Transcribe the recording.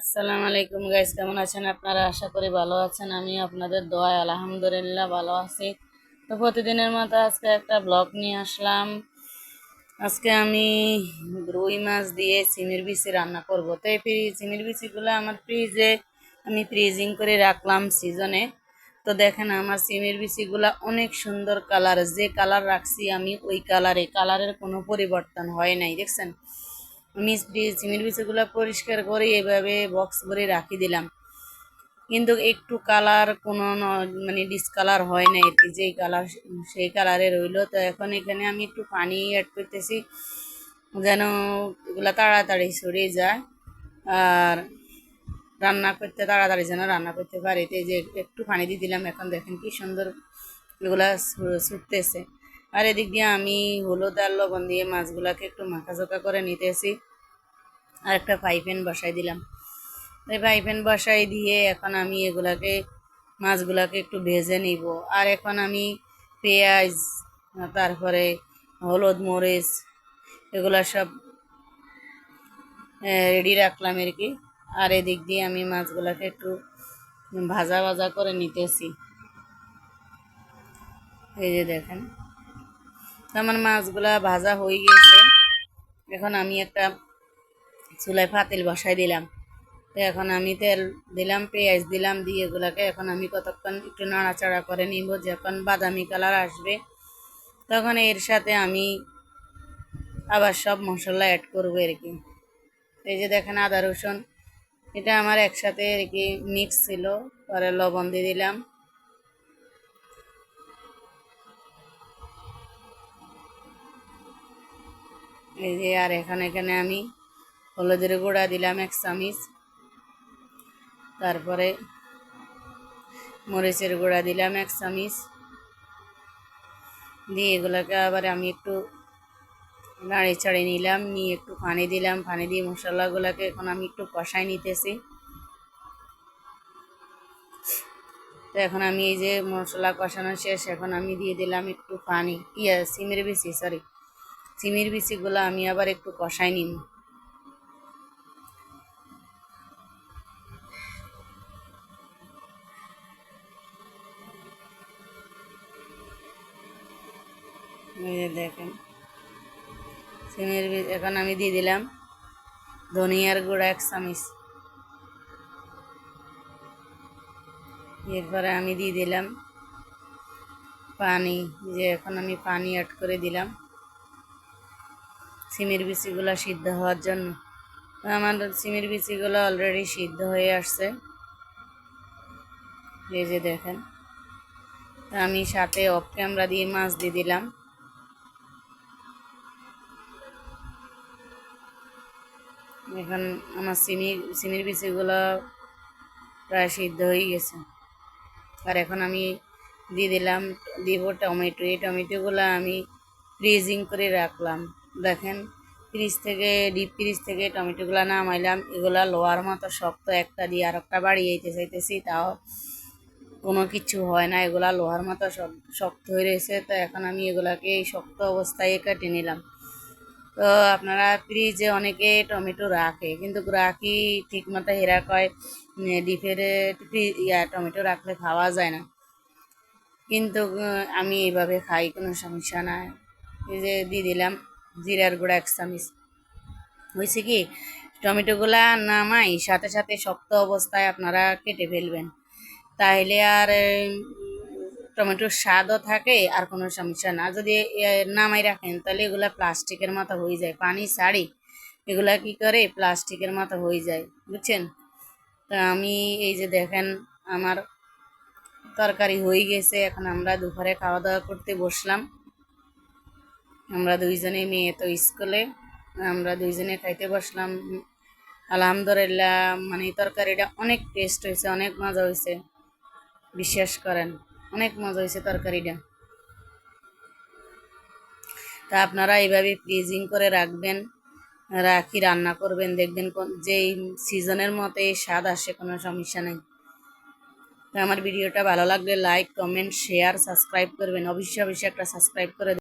আসসালামু আলাইকুম গাইস কেমন আছেন আপনারা? আশা করি ভালো আছেন। আমি আপনাদের দোয়ায় আলহামদুলিল্লাহ ভালো আছি। তো প্রতিদিনের মতো আজকে একটা ব্লগ নিয়ে আসলাম। আজকে আমি রুই মাছ দিয়ে চিমির বিচি রান্না করব। তো এই ফ্রি- চিমির বিচিগুলো আমার ফ্রিজে আমি ফ্রিজিং করে রাখলাম সিজনে তো দেখেন আমার চিমির বিচিগুলা অনেক সুন্দর কালার যে কালার রাখছি আমি ওই কালারে কালারের কোনো পরিবর্তন হয় নাই, দেখছেন? ফ্রিজ চিমির বিচিগুলো পরিষ্কার করে এভাবে বক্স ভরে রাখি দিলাম। কিন্তু একটু কালার কোনো মানে ডিসকালার হয় না আর যেই কালার সেই কালারে রইল। তো এখন এখানে আমি একটু পানি অ্যাড করতেছি, যেন এগুলো তাড়াতাড়ি সরে যায়। আর রান্না করতে তাড়াতাড়ি যেন রান্না করতে পারি। তো যে একটু পানি দিয়ে দিলাম, এখন দেখেন কি সুন্দর এগুলা ছুটতেছে আর এদিক দিয়ে আমি হলুদ আর লবণ দিয়ে মাছগুলাকে একটু মাখাচোকা করে নিতেছি। আর একটা পাইপেন বসাই দিলাম। এই পাইপেন বসাই দিয়ে এখন আমি এগুলাকে, মাছগুলাকে একটু ভেজে নিব। আর এখন আমি পেঁয়াজ, তারপরে হলুদ মরিচ, এগুলা সব রেডি রাখলাম আর কি। আর এদিক দিয়ে আমি মাছগুলাকে একটু ভাজা ভাজা করে নিতেছি। এই যে দেখেন। আমার মাছগুলা ভাজা হয়ে গেছে। এখন আমি একটা চুলায় পাতিল বসাই দিলাম। তো এখন আমি তেল দিলাম, পেঁয়াজ দিলাম, দিয়ে এগুলাকে এখন আমি কতক্ষণ একটু নাড়াচাড়া করে নিব, যখন বাদামি কালার আসবে। তখন এর সাথে আমি আবার সব মশলা অ্যাড করব আর কি। এই যে দেখেন আদা রসুন, এটা আমার একসাথে আর কি মিক্স ছিল। পরে লবণ দিয়ে দিলাম। এই যে, আর এখানে এখানে আমি হলুদের গুঁড়া দিলাম এক চামিচ। তারপরে মরিচের গুঁড়া দিলাম এক চামিচ। দিয়ে এগুলোকে আবার আমি একটু নাড়ি চাড়ি নিলাম, নিয়ে একটু পানি দিলাম। পানি দিয়ে মশলাগুলোকে এখন আমি একটু কষাই নিতেছি। তো এখন আমি এই যে মশলা কষানো শেষ, এখন আমি দিয়ে দিলাম একটু পানি, ইয়া, সিমের বেশি সরি সিমের বিচিগুলো আমি আবার একটু কষাই যে দেখেন সিমের বীজ এখন আমি দিয়ে দিলাম ধনিয়ার গুঁড়া এক চামিচ। এরপরে আমি দিয়ে দিলাম পানি, যে এখন আমি পানি অ্যাড করে দিলাম। সিমের বিচিগুলো সিদ্ধ হওয়ার জন্য। আমার সিমের বিচিগুলো অলরেডি সিদ্ধ হয়ে আসছে। এই যে দেখেন। আমি সাথে অফ ক্যামেরা দিয়ে মাছ দিয়ে দিলাম। এখন আমার সিমির সিমির বিচিগুলো প্রায় সিদ্ধ হয়ে গেছে। আর এখন আমি দিয়ে দিলাম, দিব টমেটো। এই টমেটোগুলো আমি ফ্রিজিং করে রাখলাম। দেখেন, ফ্রিজ থেকে ডিপ ফ্রিজ থেকে টমেটোগুলো নামাইলাম, এগুলা লোয়ার মতো শক্ত একটা দিয়ে আর একটা বাড়িয়ে যেতে চাইতেছি, তাও কোনো কিছু হয় না, এগুলা লোহার মতো শক- শক্ত হয়ে রয়েছে, তো এখন আমি এগুলাকে এই শক্ত অবস্থায় কেটে নিলাম। তো আপনারা ফ্রিজে অনেকে টমেটো রাখে, কিন্তু রাখি ঠিক মতো হেরা কয় ডিপের ইয়া টমেটো রাখলে খাওয়া যায় না। কিন্তু আমি এইভাবে খাই, কোনো সমস্যা নাই। এই যে দিয়ে দিলাম। জিরার গুঁড়া এক চামিচ হয়েছে কি? টমেটোগুলা নামাই, সাথে সাথে শক্ত অবস্থায় আপনারা কেটে ফেলবেন। তাহলে আর টমেটোর স্বাদও থাকে আর কোনো সমস্যা না। যদি নামাই রাখেন তাহলে এগুলা প্লাস্টিকের মতো হয়ে যায়। পানি ছাড়ি, এগুলা কি করে? প্লাস্টিকের মতো হয়ে যায়। বুঝছেন? তো আমি এই যে দেখেন, আমার তরকারি হয়ে গেছে। এখন আমরা দুপুরে খাওয়া দাওয়া করতে বসলাম। আমরা দুইজনে মেয়ে, তো স্কুলে আমরা দুইজনে খাইতে বসলাম। আলহামদুলিল্লাহ মানে তরকারিটা অনেক টেস্ট হয়েছে, অনেক মজা হয়েছে। বিশ্বাস করেন, অনেক মজা হয়েছে তরকারিটা। তা আপনারা এইভাবে ফ্রিজিং করে রাখবেন রাখি রান্না করবেন, দেখবেন কোন- যেই সিজনের মতো স্বাদ আসে, কোনো সমস্যা নেই। তো আমার ভিডিওটা ভালো লাগলে লাইক কমেন্ট শেয়ার সাবস্ক্রাইব করবেন। অবশ্যই অবশ্যই একটা সাবস্ক্রাইব করে